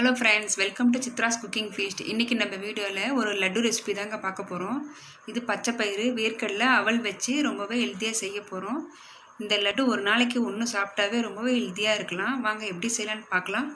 Hello friends welcome to Chitra's cooking feast இன்றைக்கி நம்ம வீடியோவில் ஒரு லட்டு ரெசிபி தாங்க பார்க்க போகிறோம் இது பச்சை பயிறு வேர்க்கடலை அவல் வச்சு ரொம்பவே ஹெல்த்தியாக செய்ய போகிறோம் இந்த லட்டு ஒரு நாளைக்கு ஒன்று சாப்பிட்டாவே ரொம்பவே ஹெல்த்தியாக இருக்கலாம். வாங்க எப்படி செய்யலான்னு பார்க்கலாம்.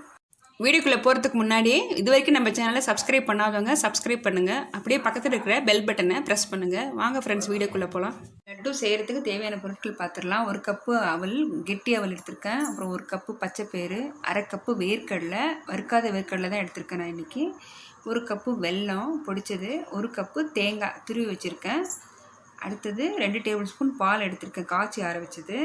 வீடியோக்குள்ளே போகிறதுக்கு முன்னாடி இது வரைக்கும் நம்ம சேனலை சப்ஸ்கிரைப் பண்ணாதவங்க சப்ஸ்கிரைப் பண்ணுங்கள் அப்படியே பக்கத்தில் இருக்கிற பெல் பட்டனை ப்ரெஸ் பண்ணுங்கள் வாங்க ஃப்ரெண்ட்ஸ் வீடியோக்குள்ளே போகலாம் லட்டு செய்கிறதுக்கு தேவையான பொருட்கள் பார்த்துடலாம் ஒரு கப்பு அவல் கெட்டி அவல் எடுத்திருக்கேன். அப்புறம் ஒரு கப்பு பச்சைப்பயிறு அரை கப்பு வேர்க்கடலை வறுக்காத வேர்க்கடலை தான் எடுத்திருக்கேன் நான் இன்றைக்கி ஒரு கப்பு வெல்லம் பொடிச்சது ஒரு கப்பு தேங்காய் துருவி வச்சுருக்கேன். அடுத்தது ரெண்டு டேபிள் ஸ்பூன் பால் எடுத்திருக்கேன் காய்ச்சி ஆற வச்சது.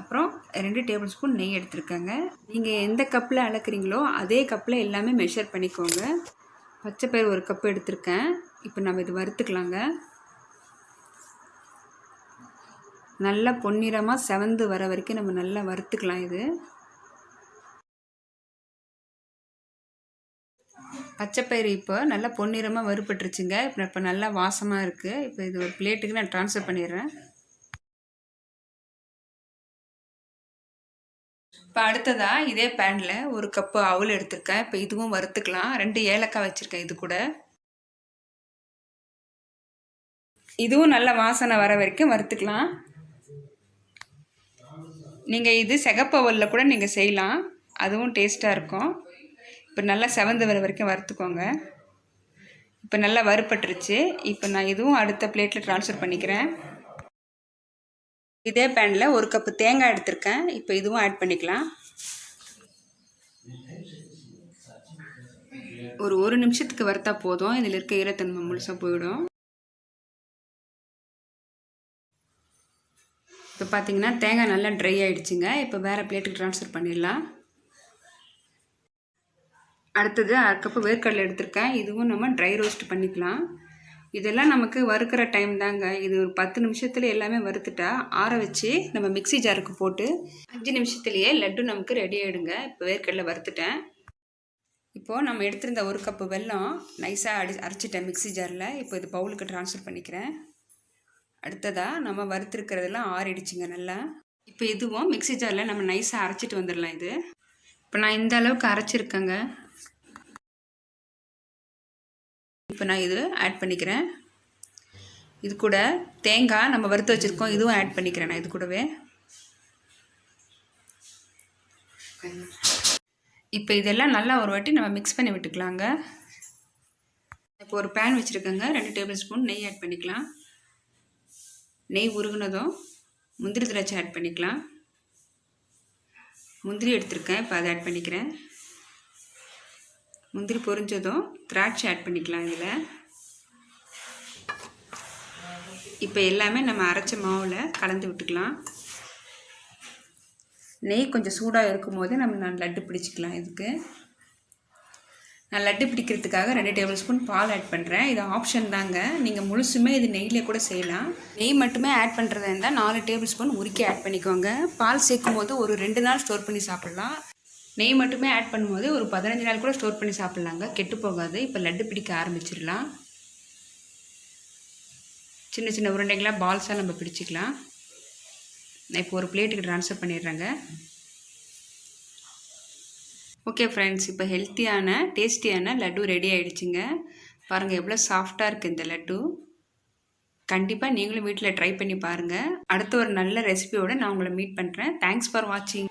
அப்புறம் ரெண்டு டேபிள் ஸ்பூன் நெய் எடுத்திருக்கேங்க. நீங்கள் எந்த கப்பில் அளக்குறீங்களோ அதே கப்பில் எல்லாமே மெஷர் பண்ணிக்கோங்க. பச்சைப்பயிறு ஒரு கப்பு எடுத்திருக்கேன். இப்போ நம்ம இது வறுத்துக்கலாங்க. நல்லா பொன்னிறமாக செவந்து வர வரைக்கும் நம்ம நல்லா வறுத்துக்கலாம் இது. பச்சைப்பயிறு இப்போ நல்லா பொன்னிறமாக வறுபட்டுருச்சுங்க. இப்போ இப்போ நல்லா வாசமாக இருக்குது இப்போ இது ஒரு பிளேட்டுக்கு நான் ட்ரான்ஸ்ஃபர் பண்ணிடுறேன். இப்போ அடுத்ததாக இதே பேனில் ஒரு கப்பு அவல் எடுத்திருக்கேன். இப்போ இதுவும் வறுத்துக்கலாம். ரெண்டு ஏலக்காய் வச்சுருக்கேன் இது கூட. இதுவும் நல்ல வாசனை வர வரைக்கும் வறுத்துக்கலாம். நீங்கள் இது சிகப்பவலில் கூட நீங்கள் செய்யலாம். அதுவும் டேஸ்ட்டாக இருக்கும். இப்போ நல்லா செவந்து வர வரைக்கும் வறுத்துக்கோங்க. இப்போ நல்லா வறுப்பட்டுருச்சு இப்போ நான் இதுவும் அடுத்த பிளேட்டில் ட்ரான்ஸ்ஃபர் பண்ணிக்கிறேன். இதே பேனில் ஒரு கப்பு தேங்காய் எடுத்திருக்கேன். இப்போ இதுவும் ஆட் பண்ணிக்கலாம். ஒரு ஒரு நிமிஷத்துக்கு வறுத்தா போதும். இதில் இருக்க ஈரத்தன்மை முழுசாக போயிடும். இப்போ பார்த்தீங்கன்னா தேங்காய் நல்லா ட்ரை ஆகிடுச்சிங்க இப்போ வேறு பிளேட்டுக்கு ட்ரான்ஸ்ஃபர் பண்ணிடலாம். அடுத்தது அரை கப்பு வேர்க்கடலை எடுத்திருக்கேன். இதுவும் நம்ம ட்ரை ரோஸ்ட் பண்ணிக்கலாம். இதெல்லாம் நமக்கு வறுக்கிற டைம் தாங்க. இது ஒரு பத்து நிமிஷத்தில் எல்லாமே வறுத்துட்டா ஆற வச்சு நம்ம மிக்சி ஜாருக்கு போட்டு அஞ்சு நிமிஷத்துலேயே லட்டு நமக்கு ரெடி ஆகிடுங்க இப்போ வேர்க்கடலை வறுத்துட்டேன். இப்போது நம்ம எடுத்திருந்த ஒரு கப்பு வெல்லம் நைஸாக அடி அரைச்சிட்டேன் மிக்சி ஜாரில் இப்போ இது பவுலுக்கு ட்ரான்ஸ்ஃபர் பண்ணிக்கிறேன். அடுத்ததாக நம்ம வறுத்துருக்கிறதெல்லாம் ஆறிடுச்சுங்க நல்லா. இப்போ இதுவும் மிக்சி ஜாரில் நம்ம நைஸாக அரைச்சிட்டு வந்துடலாம் இது. இப்போ நான் இந்த அளவுக்கு அரைச்சிருக்கேங்க. இப்போ நான் இது ஆட் பண்ணிக்கிறேன். இது கூட தேங்காய் நம்ம வறுத்து வச்சுருக்கோம். இதுவும் ஆட் பண்ணிக்கிறேன் நான் இது கூடவே. இப்போ இதெல்லாம் நல்லா ஒரு வாட்டி நம்ம மிக்ஸ் பண்ணி விட்டுக்கலாங்க. இப்போ ஒரு பேன் வச்சுருக்கேங்க. ரெண்டு டேபிள் ஸ்பூன் நெய் ஆட் பண்ணிக்கலாம். நெய் உருகுனதும் முந்திரி திராட்சை ஆட் பண்ணிக்கலாம். முந்திரி எடுத்திருக்கேன் இப்போ அதை ஆட் பண்ணிக்கிறேன். முந்திரி பொரிஞ்சதும் திராட்சை ஆட் பண்ணிக்கலாம் இதில். இப்போ எல்லாமே நம்ம அரைச்ச மாவில் கலந்து விட்டுக்கலாம். நெய் கொஞ்சம் சூடாக இருக்கும் போது நம்ம லட்டு பிடிச்சிக்கலாம் இதுக்கு. நான் லட்டு பிடிக்கிறதுக்காக ரெண்டு டேபிள் ஸ்பூன் பால் ஆட் பண்ணுறேன் இது ஆப்ஷன் தாங்க. நீங்கள் முழுசுமே இது நெய்யில் கூட செய்யலாம். நெய் மட்டுமே ஆட் பண்ணுறதா இருந்தால் நாலு டேபிள் ஸ்பூன் உருக்கி ஆட் பண்ணிக்கோங்க. பால் சேர்க்கும் போது ஒரு ரெண்டு நாள் ஸ்டோர் பண்ணி சாப்பிட்லாம். நெய் மட்டுமே ஆட் பண்ணும்போது ஒரு பதினஞ்சு நாள் கூட ஸ்டோர் பண்ணி சாப்பிட்லாங்க. கெட்டு போகாது. இப்போ லட்டு பிடிக்க ஆரம்பிச்சிடலாம். சின்ன சின்ன உருண்டைகளாக பால்ஸாக நம்ம பிடிச்சிக்கலாம். நான் இப்போ ஒரு பிளேட்டுக்கு ட்ரான்ஸ்ஃபர் பண்ணிடுறேங்க. ஓகே ஃப்ரெண்ட்ஸ் இப்போ ஹெல்த்தியான டேஸ்டியான லட்டு ரெடி ஆகிடுச்சிங்க பாருங்கள் எவ்வளோ சாஃப்டாக இருக்குது இந்த லட்டு. கண்டிப்பாக நீங்களும் வீட்டில் ட்ரை பண்ணி பாருங்கள் அடுத்த ஒரு நல்ல ரெசிபியோடு நான் உங்களை மீட் பண்ணுறேன் தேங்க்ஸ் ஃபார் வாட்சிங்